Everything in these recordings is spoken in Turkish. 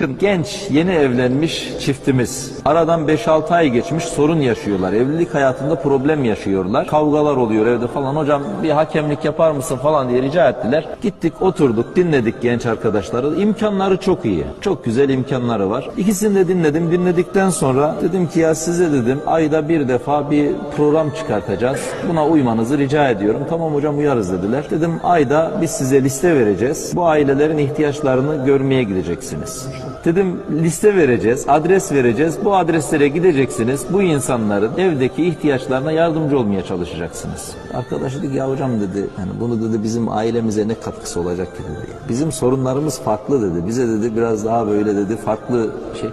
Bakın genç yeni evlenmiş çiftimiz. Aradan 5-6 ay geçmiş sorun yaşıyorlar. Evlilik hayatında problem yaşıyorlar. Kavgalar oluyor evde falan. Hocam bir hakemlik yapar mısın falan diye rica ettiler. Gittik oturduk dinledik genç arkadaşları. İmkanları çok iyi. Çok güzel imkanları var. İkisini de dinledim. Dinledikten sonra dedim ki ya size dedim ayda bir defa bir program çıkartacağız. Buna uymanızı rica ediyorum. Tamam hocam uyarız dediler. Dedim ayda biz size liste vereceğiz. Bu ailelerin ihtiyaçlarını görmeye gideceksiniz. Dedim liste vereceğiz, adres vereceğiz. Bu adreslere gideceksiniz. Bu insanların evdeki ihtiyaçlarına yardımcı olmaya çalışacaksınız. Arkadaş dedi ya hocam dedi yani bunu dedi bizim ailemize ne katkısı olacak ki dedi. Bizim sorunlarımız farklı dedi. Bize dedi biraz daha böyle dedi farklı şey.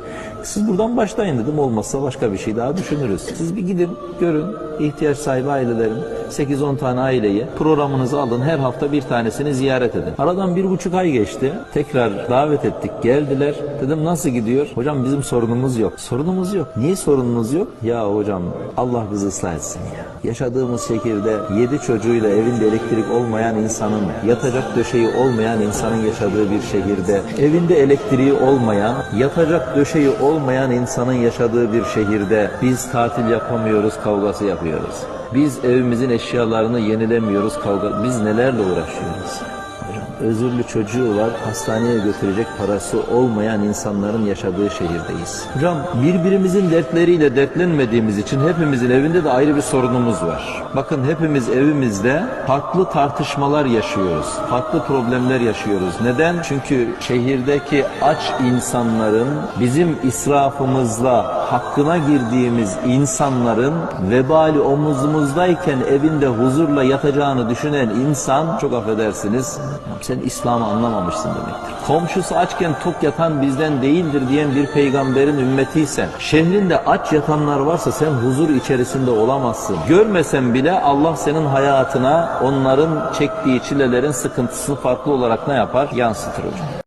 Siz buradan başlayın dedim. Olmazsa başka bir şey daha düşünürüz. Siz bir gidin, görün ihtiyaç sahibi ailelerin 8-10 tane aileyi programınızı alın. Her hafta bir tanesini ziyaret edin. Aradan bir buçuk ay geçti. Tekrar davet ettik. Geldiler. Dedim nasıl gidiyor? Hocam bizim sorunumuz yok. Sorunumuz yok. Niye sorunumuz yok? Ya hocam Allah bizi ıslah etsin ya. Yaşadığımız şehirde 7 çocuğuyla evinde elektrik olmayan insanın, yatacak döşeği olmayan insanın yaşadığı bir şehirde, evinde elektriği olmayan, yatacak döşeği olmayan insanın yaşadığı bir şehirde biz tatil yapamıyoruz, kavgası yapıyoruz. Biz evimizin eşyalarını yenilemiyoruz, kavga. Biz nelerle uğraşıyoruz? Özürlü çocuğu var, hastaneye götürecek parası olmayan insanların yaşadığı şehirdeyiz. Hocam birbirimizin dertleriyle dertlenmediğimiz için hepimizin evinde de ayrı bir sorunumuz var. Bakın hepimiz evimizde farklı tartışmalar yaşıyoruz. Farklı problemler yaşıyoruz. Neden? Çünkü şehirdeki aç insanların bizim israfımızla hakkına girdiğimiz insanların vebali omuzumuzdayken evinde huzurla yatacağını düşünen insan çok affedersiniz sen İslam'ı anlamamışsın demektir. Komşusu açken tok yatan bizden değildir diyen bir peygamberin ümmetiysen, şehrinde aç yatanlar varsa sen huzur içerisinde olamazsın. Görmesen bile Allah senin hayatına onların çektiği çilelerin sıkıntısını farklı olarak ne yapar? Yansıtır hocam.